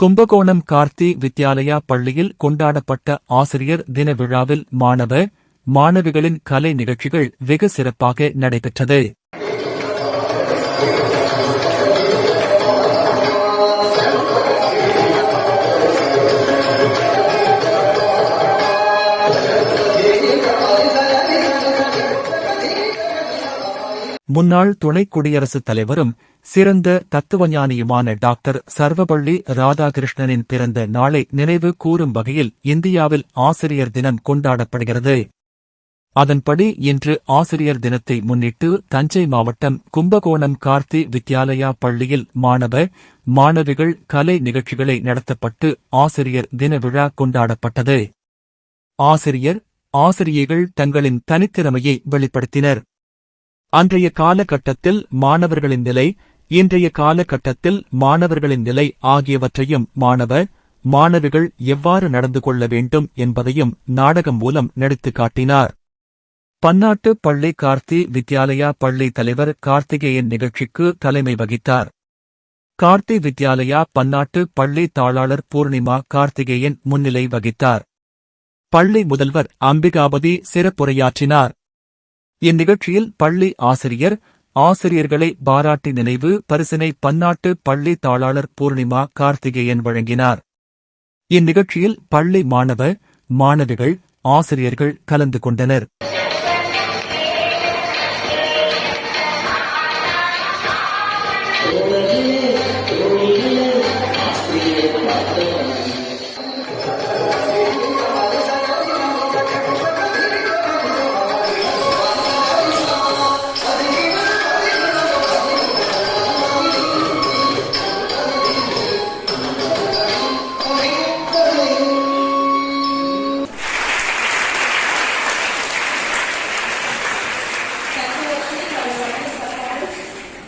கும்பகோணம் கார்த்தி வித்யாலயா பள்ளியில் கொண்டாடப்பட்ட ஆசிரியர் தின விழாவில் மாணவ மாணவிகளின் கலை நிகழ்ச்சிகள் வெகு சிறப்பாக நடைபெற்றது. முன்னாள் துணை குடியரசுத் தலைவரும் சிறந்த தத்துவஞானியுமான டாக்டர் சர்வபள்ளி ராதாகிருஷ்ணனின் பிறந்த நாளை நினைவு கூறும் வகையில் இந்தியாவில் ஆசிரியர் தினம் கொண்டாடப்படுகிறது. அதன்படி இன்று ஆசிரியர் தினத்தை முன்னிட்டு தஞ்சை மாவட்டம் கும்பகோணம் கார்த்தி வித்யாலயா பள்ளியில் மாணவ மாணவிகள் கலை நிகழ்ச்சிகளை நடத்தப்பட்டு ஆசிரியர் தின விழா கொண்டாடப்பட்டது. ஆசிரியர் ஆசிரியைகள் தங்களின் தனித்திறமையை வெளிப்படுத்தினர். அன்றைய காலகட்டத்தில் மாணவர்களின் நிலை இன்றைய காலகட்டத்தில் மாணவர்களின் நிலை ஆகியவற்றையும் மாணவ மாணவிகள் எவ்வாறு நடந்து கொள்ள வேண்டும் என்பதையும் நாடகம் மூலம் நடித்து காட்டினார். பன்னாட்டு பள்ளி கார்த்தி வித்யாலயா பள்ளி தலைவர் கார்த்திகேயன் நிகழ்ச்சிக்கு தலைமை வகித்தார். கார்த்தி வித்யாலயா பன்னாட்டு பள்ளி தாளாளர் பூர்ணிமா கார்த்திகேயன் முன்னிலை வகித்தார். பள்ளி முதல்வர் அம்பிகாபதி சிறப்புரையாற்றினார். இந்நிகழ்ச்சியில் பள்ளி ஆசிரியர் ஆசிரியர்களை பாராட்டி நினைவு பரிசினை பன்னாட்டு பள்ளி தாளாளர் பூர்ணிமா கார்த்திகேயன் வழங்கினார். இந்நிகழ்ச்சியில் பள்ளி மாணவ மாணவிகள் ஆசிரியர்கள் கலந்து கொண்டனர்.